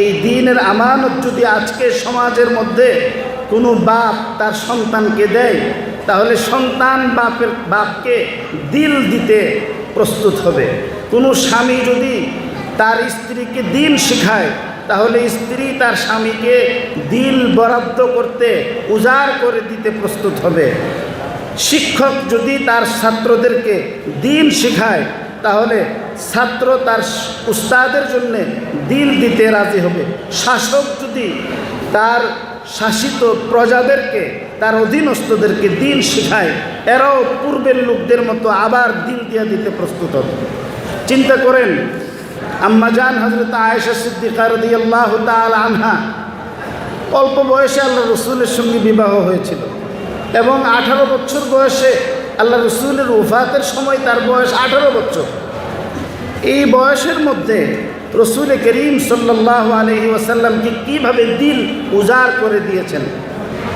এই দিনের আমানত যদি আজকে সমাজের মধ্যে কোনো বাপ তার সন্তানকে দেয়, তাহলে সন্তান বাপের বাপকে দিল দিতে প্রস্তুত হবে। কোনো স্বামী যদি তার স্ত্রীকে দিন শেখায়, তাহলে স্ত্রী তার স্বামীকে দিল বরাদ্দ করতে উজাড় করে দিতে প্রস্তুত হবে। শিক্ষক যদি তার ছাত্রদেরকে দিন শেখায়, তাহলে ছাত্র তার উস্তাদের জন্য দিল দিতে রাজি হবে। শাসক যদি তার শাসিত প্রজাদেরকে, তার অধীনস্থদেরকে দিন শেখায়, এরাও পূর্বের লোকদের মতো আবার দিল দিয়ে দিতে প্রস্তুত হবে। চিন্তা করেন আম্মাজান হজরত আয়েশা সিদ্দিকা রদিয়াল্লাহ তাল আনহা অল্প বয়সে আল্লাহ রসুলের সঙ্গে বিবাহ হয়েছিল এবং আঠারো বছর বয়সে আল্লাহ রসুলের উফাতের সময় তার বয়স আঠারো বছর। এই বয়সের মধ্যে রসুল করিম সাল্লাহ আলহি ওয়াসাল্লামকে কীভাবে দিল উজাড় করে দিয়েছেন?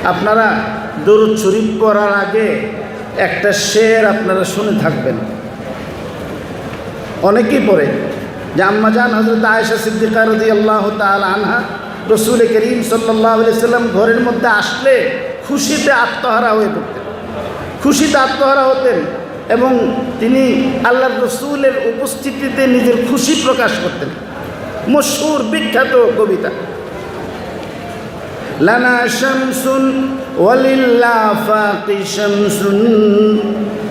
আপনারা দরুদ শরীফ করার আগে একটা শের আপনারা শুনে থাকবেন। অনেকেই পড়ে। যে আম্মাজান হজরত আয়েশা সিদ্দিকার আল্লাহ তাল আনহা রসুল করিম সাল্লাহ সাল্লাম ঘরের মধ্যে আসলে খুশিতে আত্মহারা হয়ে পড়তেন। খুশিতে আত্মহারা হতেন। এবং তিনি আল্লাহ রসুলের উপস্থিতিতে নিজের খুশি প্রকাশ করতেন। মশহুর বিখ্যাত কবিতা। লানা শামসুন শামসুন,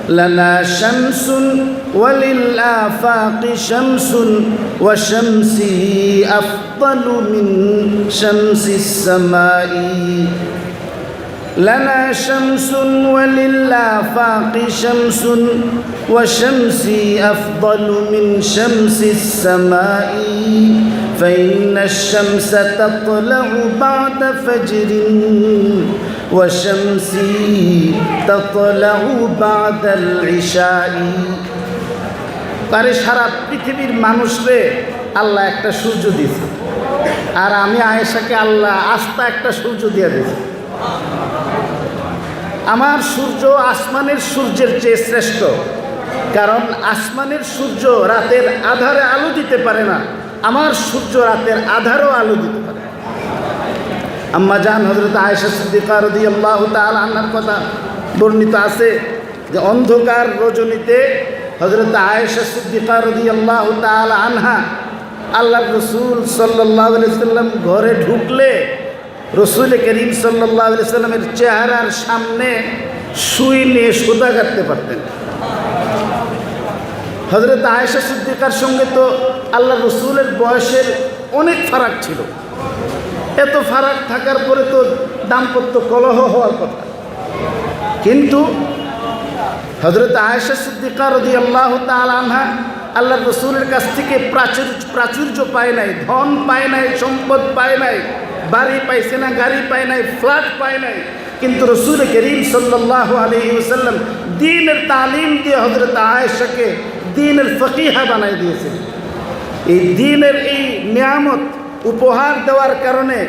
লানা শামসুন ওয়ালিল্লাফাকি শামসুন, ওয়া শামসি আফদালু শামসিস সামাই। لنا شمس وللآفاق شمس وشمسي أفضل من شمس السماء فإن الشمس تطلع بعد فجر وشمسي تطلع بعد العشاء তারে সারা পৃথিবীর মানুষরে আল্লাহ একটা সূর্য দিয়েছে আর আমি আয়েশাকে আল্লাহ আস্থা একটা সূর্য দিয়ে দিয়েছে আমার সূর্য আসমানের সূর্যের চেয়ে শ্রেষ্ঠ। কারণ আসমানের সূর্য রাতের আধারে আলো দিতে পারে না, আমার সূর্য রাতের আধারও আলো দিতে পারে। আম্মা জান হজরত আয়েশা সিদ্দিকা রদি আল্লাহ তাল আন্নার কথা বর্ণিত আছে যে অন্ধকার রজনীতে হজরত আয়েশা সিদ্দিকা রদি আল্লাহ তাল আনহা আল্লাহ রসুল সাল্লাহ সাল্লাম ঘরে ঢুকলে রসুল করিম সাল্লাহ সাল্লামের চেহারার সামনে সুই নিয়ে সুতা কাটতে পারতেন। হজরত আয়েশা সিদ্দিকার সঙ্গে তো আল্লাহ রসুলের বয়সের অনেক ফারাক ছিল। এত ফারাক থাকার পরে তো দাম্পত্য কলহ হওয়ার কথা। কিন্তু হজরত আয়েশা সিদ্দিকা রদি আল্লাহ তাল আনহা আল্লাহ রসুলের কাছ থেকে প্রাচুর প্রাচুর্য পায় নাই, ধন পায় নাই, সম্পদ পায় নাই। বাড়ি পাইছে না গাড়ি পায় নাই, ফ্ল্যাট পায় নাই। কিন্তু রসুল করিম সাল্লাহ ওসাল্লাম দিনের তালিম দিয়ে হজরত আয়েশাকে দিনের ফকিহা বানাই দিয়েছে এই দিনের এই নিয়ামত উপহার দেওয়ার কারণে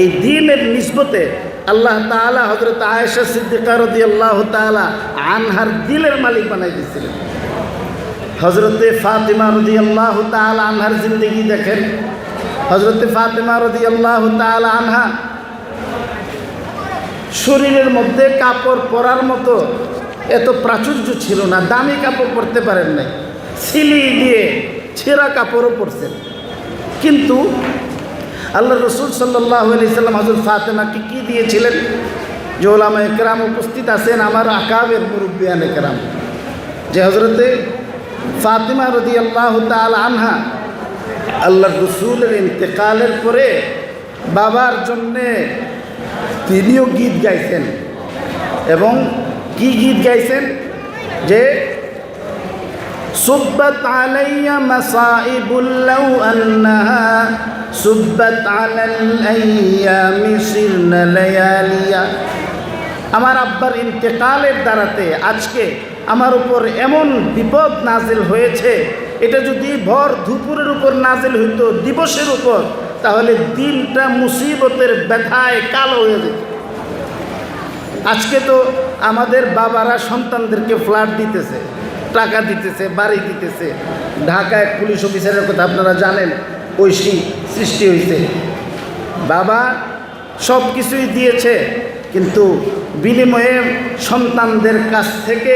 এই দিনের নিসবতে আল্লাহ তালা হজরত আয়েশা সিদ্দিকা রদি আল্লাহ তালা আনহার দিলের মালিক বানাই দিয়েছিলেন। হজরতে ফাতিমা রদি আল্লাহ তালা আনহার জিন্দগি দেখেন হজরতে ফাতেমা রদি আল্লাহ আনহা শরীরের মধ্যে কাপড় পরার মতো এত প্রাচুর্য ছিল না, দামি কাপড় পরতে পারেন নাই। সিলি দিয়ে ছেঁড়া কাপড়ও পরছেন। কিন্তু আল্লাহ রসুল সাল্লাহ আলি সাল্লাম হজরত ফাতেমাকে কী দিয়েছিলেন? যে একরাম উপস্থিত আছেন আমার আকাবের মুরব্বিয়ান একরাম। যে হজরতে ফাতিমা রদি আল্লাহ তাল আনহা আল্লাহ রসুলের ইন্তেকালের পরে বাবার জন্যে তিনিও গীত গাইছেন। এবং কি গীত গাইছেন? যে, সুব্বত আলাইয়া মাসাইবুল্লাউ আন্নাহা, সুব্বত আলাল আইয়ামি সিরনা লায়ালিয়া। আমার আব্বার ইন্তেকালের দ্বারাতে আজকে আমার উপর এমন বিপদ নাজিল হয়েছে এটা যদি ভর দুপুরের উপর নাজিল হইতো, দিবসের উপর, তাহলে দিনটা মুসিবতের ব্যথায় কালো হয়ে যেত। আজকে তো আমাদের বাবারা সন্তানদেরকে ফ্ল্যাট দিতেছে, টাকা দিতেছে, বাড়ি দিতেছে। ঢাকায় পুলিশ অফিসারের কথা আপনারা জানেন, ঐশী সৃষ্টি হয়েছে বাবা সব কিছুই দিয়েছে, কিন্তু বিনিময়ে সন্তানদের কাছ থেকে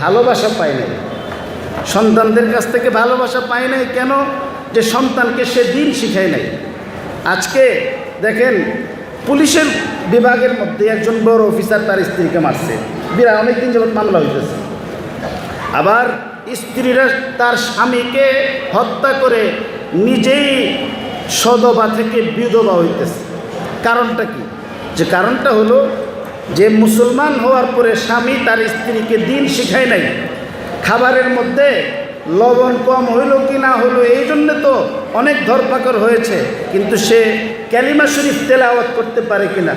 ভালোবাসা পায় নাই। সন্তানদের কাছ থেকে ভালোবাসা পায় নাই। কেন? যে সন্তানকে সে দিন শিখায় নাই। আজকে দেখেন, পুলিশের বিভাগের মধ্যে একজন বড় অফিসার তার স্ত্রীকে মারছে। বিরা অনেকদিন যাবৎ মামলা হইতেছে। আবার স্ত্রীরা তার স্বামীকে হত্যা করে নিজেই সদবা থেকে বিধবা হইতেছে। কারণটা কি? যে কারণটা হলো, যে মুসলমান হওয়ার পরে স্বামী তার স্ত্রীকে দিন শিখায় নাই খাবারের মধ্যে লবণ কম হইল কি না হইল, এই জন্য তো অনেক ধরপাকড় হয়েছে। কিন্তু সে ক্যালিমা শরীফ তেলাওয়াত করতে পারে কিনা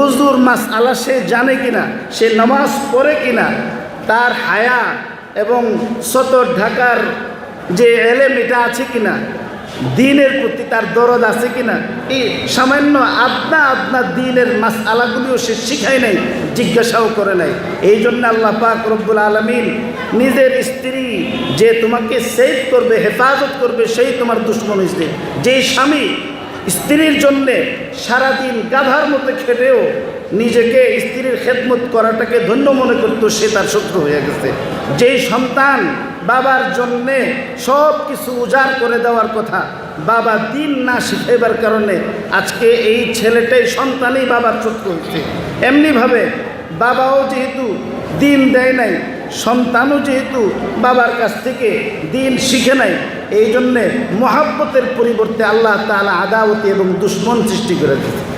উজুর মাস আলা সে জানে কিনা সে নামাজ পড়ে কিনা তার হায়া এবং সতর ঢাকার যে এলেম, এটা আছে কিনা দিনের প্রতি তার দরদ আছে কিনা এই সামান্য আদনা আদনা দিনের মাস আলাগুলিও সে শিখায় নাই, জিজ্ঞাসাও করে নাই। এই জন্য আল্লাহ পাক রব্বুল আলমিন নিজের স্ত্রী যে তোমাকে সেভ করবে, হেফাজত করবে, সেই তোমার দুশ্মন হয়েছে যেই স্বামী স্ত্রীর জন্যে সারাদিন গাধার মতো খেটেও নিজেকে স্ত্রীর খেদমত করাটাকে ধন্য মনে করতো, সে তার শত্রু হয়ে গেছে। যেই সন্তান বাবার জন্যে সব কিছু উজাড় করে দেওয়ার কথা বাবা দিন না শিখাইবার কারণে আজকে এই ছেলেটাই সন্তানই বাবার শত্রু হচ্ছে এমনিভাবে বাবাও যেহেতু দিন দেয় নাই সন্তানও যেহেতু বাবার কাছ থেকে দিন শিখে নাই, এই জন্যে মহাব্বতের পরিবর্তে আল্লাহ তালা আদাওতি এবং দুশ্মন সৃষ্টি করে দিয়েছে